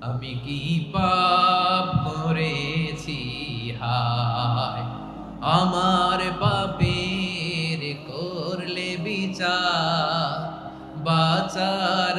আমি কি পাপ করেছি? হায় আমার পাপের করলে বিচার বাচার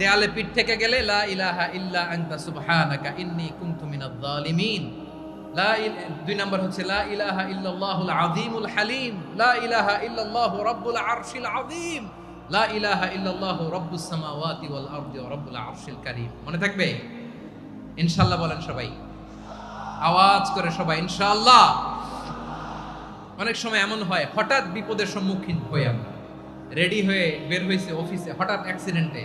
দেয়ালে পিঠ থেকে গেলে, লা ইলাহা ইল্লা আনতা সুবহানাকা ইন্নী কুনতু মিনাজ জালিমিন লা দুই নম্বর হচ্ছে, লা ইলাহা ইল্লাল্লাহুল আযীমুল হালিম। লা ইলাহা ইল্লাল্লাহু রাব্বুল আরশিল আযীম। লা ইলাহা ইল্লাল্লাহু রাব্বুস সামাওয়াতি ওয়াল আরদি ওয়া রাব্বুল আরশিল কারীম। মনে থাকবে? ইনশাআল্লাহ বলেন সবাই। আওয়াজ করে সবাই, ইনশাআল্লাহ। অনেক সময় এমন হয়, হঠাৎ বিপদের সম্মুখীন হই আমরা। রেডি হয়ে বের হয়েছে অফিসে, হঠাৎ অ্যাক্সিডেন্টে।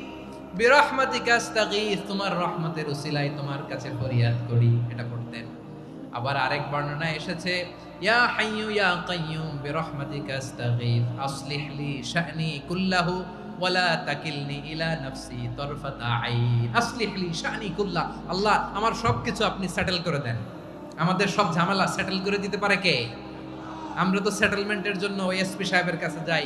বিরহমাতিকা আস্তাগীথ তোমার রহমতের উসিলায় তোমার কাছে ফরিয়াদ করি, এটা পড়তেন আবার আরেক বর্ণনায় এসেছে, ইয়া হাইয়ু ইয়া কাইয়ুম, বিরহমাতিকা আস্তাগীথ আসলিহ শা'নি কুল্লাহু, ওয়ালা তাকিলনি ইলা নাফসি তরফাতা আইন। আসলিহ লি শা'নি কুল্লাহ, আল্লাহ, আমার সবকিছু আপনি সেটেল করে দেন। আমাদের সব ঝামেলা সেটেল করে দিতে পারে কে? আমরা তো সেটেলমেন্টের জন্য এসপি সাহেবের কাছে যাই।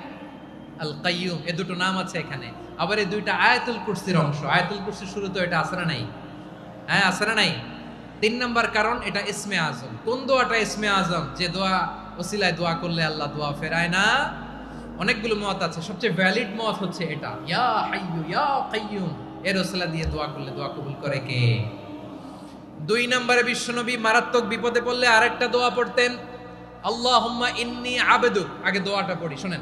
আল কাইয়ুম এ দুটো নাম আছে এখানে। আবার এই দুইটা আয়াতুল কুরসির অংশ। আয়াতুল কুরসির শুরু তো এটা আসরা নাই। হ্যাঁ আসরা নাই? তিন নম্বর কারণ, এটা ইসমে আজম। কোন দোয়াটা ইসমে আজম? যে দোয়া, ওসিলায় দোয়া করলে আল্লাহ দোয়া ফেরায় না? অনেকগুলো মত আছে। সবচেয়ে ভ্যালিড মত হচ্ছে এটা। ইয়া হাইয়ু, ইয়া কাইয়ুম। এর ওসিলা দিয়ে দোয়া করলে দোয়া কবুল করে কে? দুই নম্বরে বিশ্বনবী মারাত্মক বিপদে পড়লে আরেকটা দোয়া পড়তেন, আল্লাহুম্মা ইন্নি আবেদুক। আগে দোয়াটা পড়ি, শুনেন।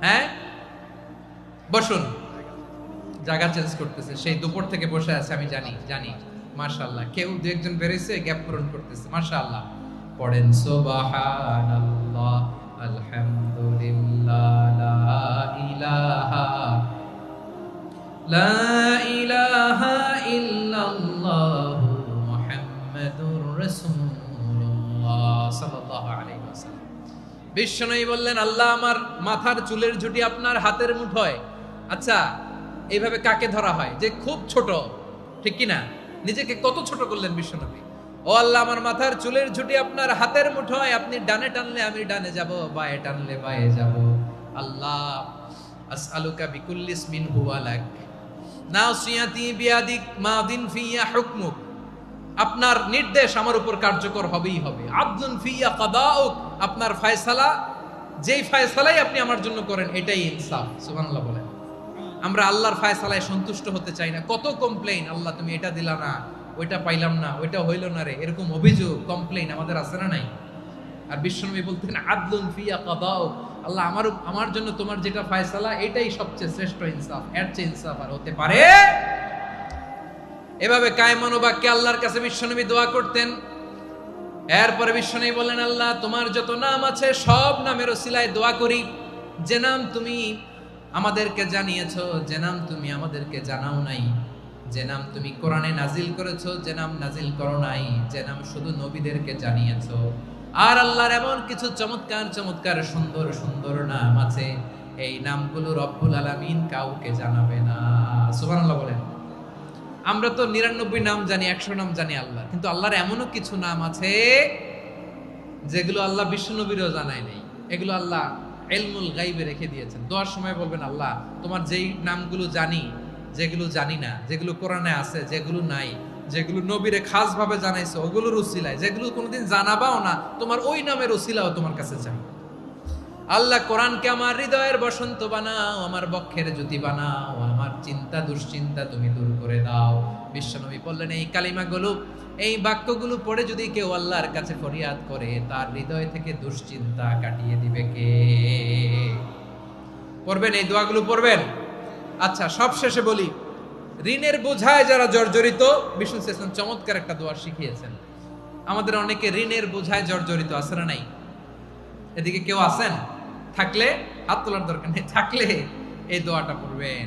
হ্যাঁ? বসুন। জায়গা চেঞ্জ করতেছে। সেই দুপুর থেকে বসে আছে, আমি জানি জানি। মাশাআল্লাহ। কেউ দু একজন বেরিয়েছে গ্যাপ পূরণ করতেছে। মাশাআল্লাহ। পড়েন, সুবহানাল্লাহ, আলহামদুলিল্লাহ, লা ইলাহা লা ইলাহা ইল্লাল্লাহ মুহাম্মাদুর রাসূলুল্লাহ সাল্লাল্লাহু আলাইহি বিশ্বনবী বললেন, আল্লাহ, আমার মাথার চুলের ঝুঁটি আপনার হাতের মুঠোয়। আচ্ছা এইভাবে কাকে ধরা হয়? যে খুব ছোট, ঠিক কি না নিজেকে কত ছোট করলেন বিশ্বনবী? ও আল্লাহ, আমার মাথার চুলের ঝুঁটি আপনার হাতের মুঠোয়। আপনি ডানে টানলে আমি ডানে যাব, বায়ে টানলে বায়ে যাব। আল্লাহ, আসআলুকা বিকুল্লিস মিন হুয়া লাক নাসিয়াতি বিয়াদিক মাদিন ফিয়া হুকমুক। আপনার নির্দেশ আমার উপর কার্যকর হবেই হবে। আব্দুন ফিয়া কাদাউক। আপনার ফায়সালা, যেই ফায়সালাই আপনি আমার জন্য করেন, এটাই ইনসাফ, সুবহানাল্লাহ বলেন। আমরা আল্লাহর ফায়সালায় সন্তুষ্ট হতে চাই না। কত কমপ্লেইন আল্লাহ তুমি এটা দিলা না, ওইটা পাইলাম না, ওইটা হইল না রে, এরকম অভিযোগ কমপ্লেইন আমাদের আছে না নাই? আর বিশ্বনবী বলতেন, আদলুন ফিয়া কাদাও আল্লাহ আমার আমার জন্য তোমার যেটা ফায়সালা, এটাই সবচেয়ে শ্রেষ্ঠ ইনসাফ, এর চেয়ে ইনসাফ আর হতে পারে? এভাবে কায়মান বাক্যে আল্লাহর কাছে বিশ্বনবী দোয়া করতেন। এরপরে বিশ্বনবী বললেন আল্লাহ, তোমার যত নাম আছে, সব নামের ওসিলায় দোয়া করি। যে নাম তুমি আমাদেরকে জানিয়েছো, যে নাম তুমি আমাদেরকে জানাও নাই, যে নাম তুমি কোরআনে নাজিল করেছ, যে নাম নাজিল করো নাই, যে নাম শুধু নবীদেরকে জানিয়েছো। আর আল্লাহর এমন কিছু চমৎকার চমৎকার, সুন্দর সুন্দর নাম আছে, এই নামগুলো রব্বুল আলামিন কাউকে জানাবে না। সুবহানাল্লাহ বলেন। আমরা তো নিরানব্বই নাম জানি, একশো নাম জানি আল্লাহ কিন্তু আল্লাহর এমনও কিছু নাম আছে যেগুলো আল্লাহ বিষ্ণুনবীরও জানায় নেই। এগুলো আল্লাহ এলমুল গাইবে রেখে দিয়েছেন। দোয়ার সময় বলবেন, আল্লাহ, তোমার যেই নামগুলো জানি, যেগুলো জানি না, যেগুলো কোরআনে আছে, যেগুলো নাই, যেগুলো নবীরে খাস ভাবে জানাইছো, ওগুলোর উসিলায়, যেগুলো কোনোদিন জানাবাও না, তোমার ওই নামের উসিলাও তোমার কাছে চাই। আল্লাহ কোরআনকে আমার হৃদয়ের বসন্ত বানাও, আমার বক্ষের জ্যোতি বানাও চিন্তা, দুশ্চিন্তা তুমি দূর করে দাও। বিশ্বনবী বললেন, এই কালিমাগুলো, এই বাক্যগুলো পড়ে যদি কেউ আল্লাহর কাছে ফরিয়াদ করে, তার হৃদয় থেকে দুশ্চিন্তা কাটিয়ে দিবে কে? পড়বেন, এই দোয়াগুলো পড়বেন? আচ্ছা সব শেষে বলি, ঋণের বোঝায় যারা জর্জরিত, বিষ্ণু ইসলাম চমৎকার একটা দোয়া শিখিয়েছেন। আমাদের অনেকে ঋণের বোঝায় জর্জরিত, আছে না নাই? এদিকে কেউ আছেন? থাকলে, হাত তোলার দরকার নেই, থাকলে এই দোয়াটা পড়বেন।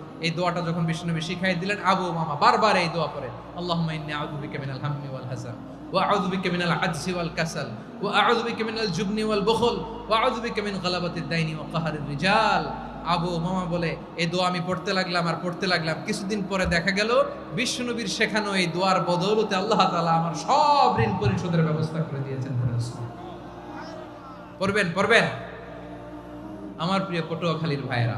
এই দোয়াটা যখন বিষ্ণুনবী শিখাই দিলেন, আবু মামা বারবার এই দোয়া হাম্মি ওয়াল হাসান ওয়াল এই দোয়া আমি পড়তে লাগলাম আর পড়তে লাগলাম। কিছুদিন পরে দেখা গেল বিষ্ণুনবীর শেখানো এই দোয়ার বদৌলতে আল্লাহ তাআলা আমার সব ঋণ পরিশোধের ব্যবস্থা করে দিয়েছেন পড়বেন পড়বেন। আমার প্রিয় পটুয়াখালীর ভাইয়েরা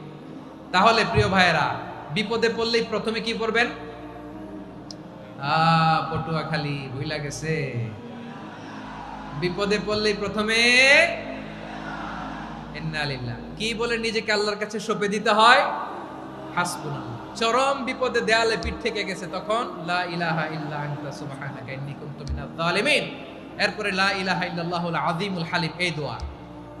তাহলে প্রিয় ভাইয়েরা, বিপদে পড়লেই প্রথমে কি আ পটুয়া খালি ভুইলা গেছে। বিপদে পড়লেই প্রথমে কি বলে নিজেকে আল্লাহর কাছে সঁপে দিতে হয়? হাসবুনা চরম বিপদে দেয়ালে পিঠ থেকে গেছে তখন, লা ইলাহা এরপরে লা ইলাহা ইল্লাল্লাহুল হালিম, এই দোয়া।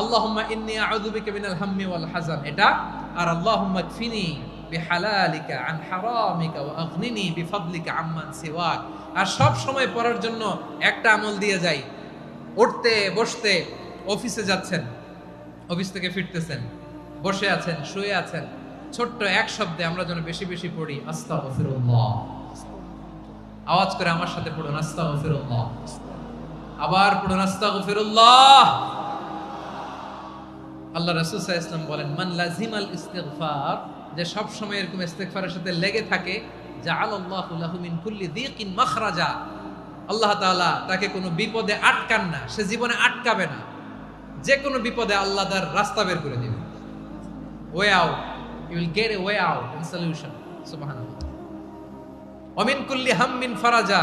আল্লাহুম্মা ইন্নী আউযু বিকা মিনাল হাম্মি ওয়াল হাযান এটা, আর আল্লাহুম্মা কফিনি বিহালালিকা আন হারামিকা ওয়া আগনিনি বিফাদলিকা আম্মান সিওয়াক। আর সব সময় পড়ার জন্য একটা আমল দিয়ে যাই। উঠতে, বসতে, অফিসে যাচ্ছেন, অফিস থেকে ফিরতেছেন, বসে আছেন, শুয়ে আছেন। ছোট্ট এক শব্দে আমরা যেন বেশি বেশি পড়ি, আস্তাগফিরুল্লাহ। আওয়াজ করে আমার সাথে পড়ুন, আস্তাগফিরুল্লাহ। আবার পড়ুন, আস্তাগফিরুল্লাহ। আল্লাহ সাল্লাল্লাহু বলেন, মান লাজিমাল ইস্তিগফার যে সব সময় এরকম ইস্তিগফারের সাথে লেগে থাকে, জাআলাল্লাহু লাহু মিন কুল্লি মাখরাজা আল্লাহ তাআলা তাকে কোনো বিপদে আটকান না, সে জীবনে আটকাবে না। যে কোনো বিপদে আল্লাহ তার রাস্তা বের করে দেবে way out you will get a way out in solution সুবহানাল্লাহ। অমিন কুল্লি হাম্মিন ফারাজা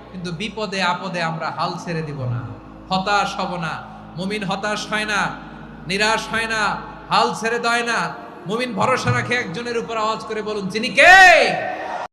কিন্তু বিপদে, আপদে আমরা হাল ছেড়ে দিব না। হতাশ হব না। মুমিন হতাশ হয় না, নিরাশ হয় না, হাল ছেড়ে দেয় না। মুমিন ভরসা রাখে একজনের উপর আওয়াজ করে বলুন, যিনি কে?